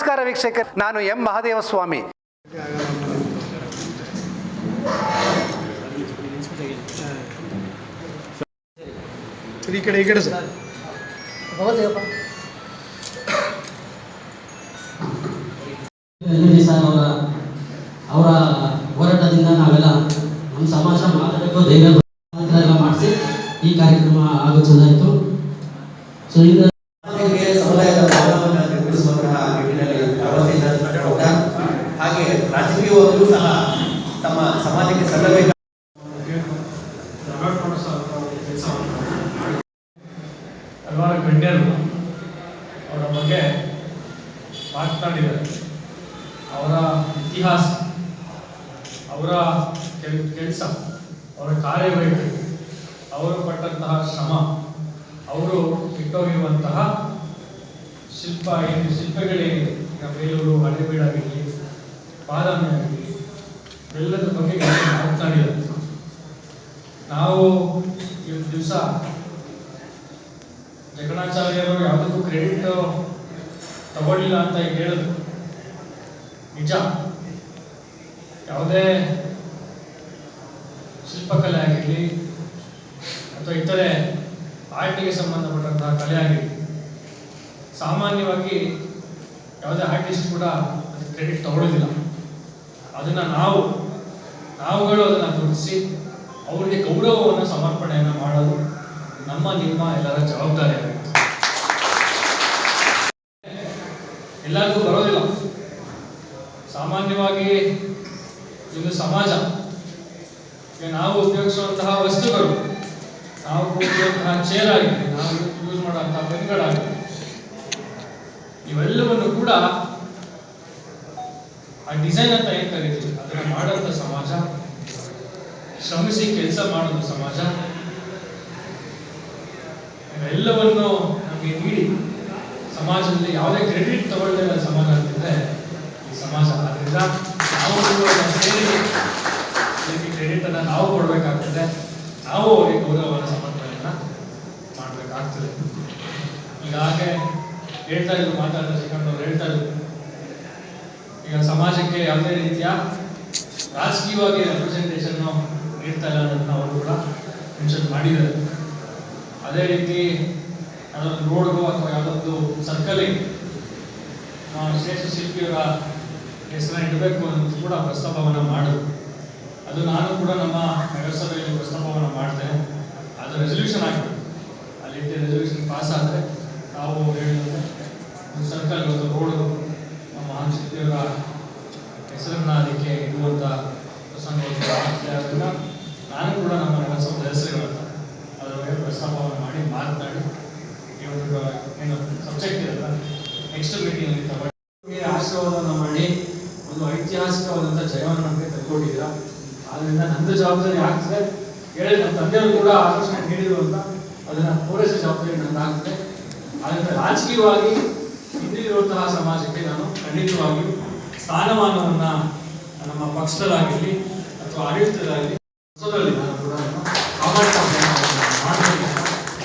ಚಂದ್ರಶೇಖರ್ ನಾನು ಎಂ. ಮಹಾದೇವ ಸ್ವಾಮಿ ಈ ಕಡೆ ಈ ಕಡೆ ಸರ್. ಸರ್ ಅವರ ಅವರ ಹೋರಾಟದಿಂದ ನಾವೆಲ್ಲ ನಮ್ಮ ಸಮಾಜ ಮಾತಾಡಬೇಕು ಧೈರ್ಯ ಮಾಡಿಸಿ ಈ ಕಾರ್ಯಕ್ರಮ ಆಗೋಚೋದಾಯಿತು ಸೊ ಈಗ ಹಲವಾರು ಗಣ್ಯರು ಅವರ ಬಗ್ಗೆ ಮಾತನಾಡಿದ್ದಾರೆ. ಅವರ ಇತಿಹಾಸ, ಅವರ ಕೆಲಸ, ಅವರ ಕಾರ್ಯವೈಖರಿ, ಅವರು ಪಟ್ಟಂತಹ ಶ್ರಮ, ಅವರು ಇಟ್ಟೋಗಿರುವಂತಹ ಶಿಲ್ಪ, ಏನು ಶಿಲ್ಪಗಳೇನಿದೆ, ಈಗ ಬೇಲೂರು, ಹಳೆಬೀಡಾಗಿರಲಿ ಬಾದಾಮಿ ಆಗಲಿ ಎಲ್ಲದ ಬಗ್ಗೆ ಮಾತನಾಡಿದ್ದಾರೆ ನಾವು ಇವತ್ತು ದಿವಸ ಜಗಣಾಚಾರ್ಯರು ಯಾವುದಕ್ಕೂ ಕ್ರೆಡಿಟ್ ತಗೊಳ್ಳಿಲ್ಲ ಅಂತ ಹೇಳಿದ್ರು. ನಿಜ. ಯಾವುದೇ ಶಿಲ್ಪಕಲೆ ಆಗಿರಲಿ ಅಥವಾ ಇತರೆ ಆರ್ಟಿಗೆ ಸಂಬಂಧಪಟ್ಟಂತಹ ಕಲೆ ಆಗಿರಲಿ, ಸಾಮಾನ್ಯವಾಗಿ ಯಾವುದೇ ಆರ್ಟಿಸ್ಟ್ ಕೂಡ ಅದಕ್ಕೆ ಕ್ರೆಡಿಟ್ ತಗೊಳ್ಳೋದಿಲ್ಲ. ಅದನ್ನು ನಾವು ನಾವುಗಳು ಅದನ್ನು ಗುರುತಿಸಿ ಅವರಿಗೆ ಗೌರವವನ್ನು, ಸಮರ್ಪಣೆಯನ್ನು ಮಾಡಲು ನಮ್ಮ, ನಿಮ್ಮ ಎಲ್ಲರ ಜವಾಬ್ದಾರಿ ಎಲ್ಲರಿಗೂ ಬರೋದಿಲ್ಲ. ಸಾಮಾನ್ಯವಾಗಿ ಇದು ಸಮಾಜ ನಾವು ಉಪಯೋಗಿಸುವಂತಹ ವಸ್ತುಗಳು, ನಾವು ಕೂತಿರುವಂತಹ ಚೇರ್ ಆಗಿದೆ ನಾವು ಯೂಸ್ ಮಾಡುವಂತಹ ಪೆನ್ಗಳಾಗಿದೆ ಇವೆಲ್ಲವನ್ನು ಕೂಡ ಆ ಡಿಸೈನ್ ಅಂತ ಏನ್ ಕರಿತೀವಿ ಅದನ್ನು ಮಾಡುವಂಥ ಸಮಾಜ ಶ್ರಮಿಸಿ ಕೆಲಸ ಮಾಡೋದು ಸಮಾಜ. ಎಲ್ಲವನ್ನು ನಮಗೆ ನೀಡಿ ಸಮಾಜದಲ್ಲಿ ಯಾವುದೇ ಕ್ರೆಡಿಟ್ ತಗೊಳ್ಳದೆ ಸಮಾಜ ಅಂತಂದ್ರೆ ಈ ಸಮಾಜ. ಆದ್ರಿಂದ ನಾವು ಕ್ರೆಡಿಟ್ ಅನ್ನ ನಾವು ಕೊಡಬೇಕಾಗ್ತದೆ. ನಾವು ಅವರಿಗೆ ಗೌರವವನ್ನು ಸಮರ್ಪಣೆಯನ್ನ ಮಾಡಬೇಕಾಗ್ತದೆ. ಈಗ ಹಾಗೆ ಹೇಳ್ತಾ ಇದ್ರು, ಮಾತಾಡ್ತಾ ಶ್ರೀಕಂಠವ್ರು ಹೇಳ್ತಾ ಇದ್ರು. ಈಗ ಸಮಾಜಕ್ಕೆ ಯಾವುದೇ ರೀತಿಯ ರಾಜಕೀಯವಾಗಿ ರೆಪ್ರೆಸೆಂಟೇಷನ್ ನೀಡ್ತಾ ಇಲ್ಲ ಅನ್ನೋದನ್ನ ಅವರು ಕೂಡ ಮೆನ್ಷನ್ ಮಾಡಿದ್ದಾರೆ. ಅದೇ ರೀತಿ ಅದೊಂದು ರೋಡ್ಗೋ ಅಥವಾ ಯಾವುದೊಂದು ಸರ್ಕಲಿಗೆ ಶ್ರೇಷ್ಠ ಶಿಲ್ಪಿಯವರ ಹೆಸರನ್ನ ಇಡಬೇಕು ಅನ್ನೋದು ಕೂಡ ಪ್ರಸ್ತಾಪವನ್ನು ಮಾಡಿದ್ರು ಅದು ನಾನು ಕೂಡ ನಮ್ಮ ನಗರಸಭೆಯಲ್ಲಿ ಪ್ರಸ್ತಾಪವನ್ನು ಮಾಡ್ತೇನೆ. ಅದು ರೆಸೊಲ್ಯೂಷನ್ ಆಗಿದೆ. ಅಲ್ಲಿ ರೆಸೊಲ್ಯೂಷನ್ ಪಾಸ್ ಆದರೆ ನಾವು ಹೇಳಿದಂತೆ ಒಂದು ಸರ್ಕಲ್ ಒಂದು ರೋಡ್ ನಮ್ಮ ಮಹಾನ್ ಶಿಲ್ಪಿಯವರ ಹೆಸರನ್ನ ಅದಕ್ಕೆ ಇಡುವಂಥ ಪ್ರಸಂಗ ಆಗ್ತದೆ ಅದನ್ನ ನಾನು ಕೂಡ ನಮ್ಮ ನಗರಸಭೆ ಹೆಸರುಗಳನ್ನ ಅದರ ಬಗ್ಗೆ ಪ್ರಸ್ತಾಪವನ್ನು ಮಾಡಿ ಮಾತನಾಡಿ ಈ ಒಂದು ಏನು ಸಬ್ಜೆಕ್ಟ್ ಇದೆಯಲ್ಲ ನೆಕ್ಸ್ಟ್ ಮೀಟಿಂಗ್ ತಗೊಂಡು ಆಶೀರ್ವಾದವನ್ನು ಮಾಡಿ, ಒಂದು ಐತಿಹಾಸಿಕವಾದಂಥ ಜಯವನ್ನು ನಮಗೆ ತಂದುಕೊಟ್ಟಿದ್ದೀರಾ. ಆದ್ದರಿಂದ ನಂದು ಜವಾಬ್ದಾರಿ ಆಗ್ತದೆ. ಹೇಳಿ ನಮ್ಮ ತಂದೆಯವರು ಕೂಡ ಆಲೋಚನೆ ನೀಡಿದ್ರು ಅಂತ ಅದನ್ನ ಪೂರೈಸೋ ಜವಾಬ್ದಾರಿ ನಂದಾಗ್ತದೆ ಆದ್ರಿಂದ ರಾಜಕೀಯವಾಗಿ ಹಿಂದಿರುವಂತಹ ಸಮಾಜಕ್ಕೆ ನಾನು ಖಂಡಿತವಾಗಿಯೂ ಸ್ಥಾನಮಾನವನ್ನ ನಮ್ಮ ಪಕ್ಷದಲ್ಲಾಗಿರಲಿ ಅಥವಾ ಆಡಳಿತದಾಗಲಿ ಹೊಸದರಲ್ಲಿ ನಾನು ಕೂಡ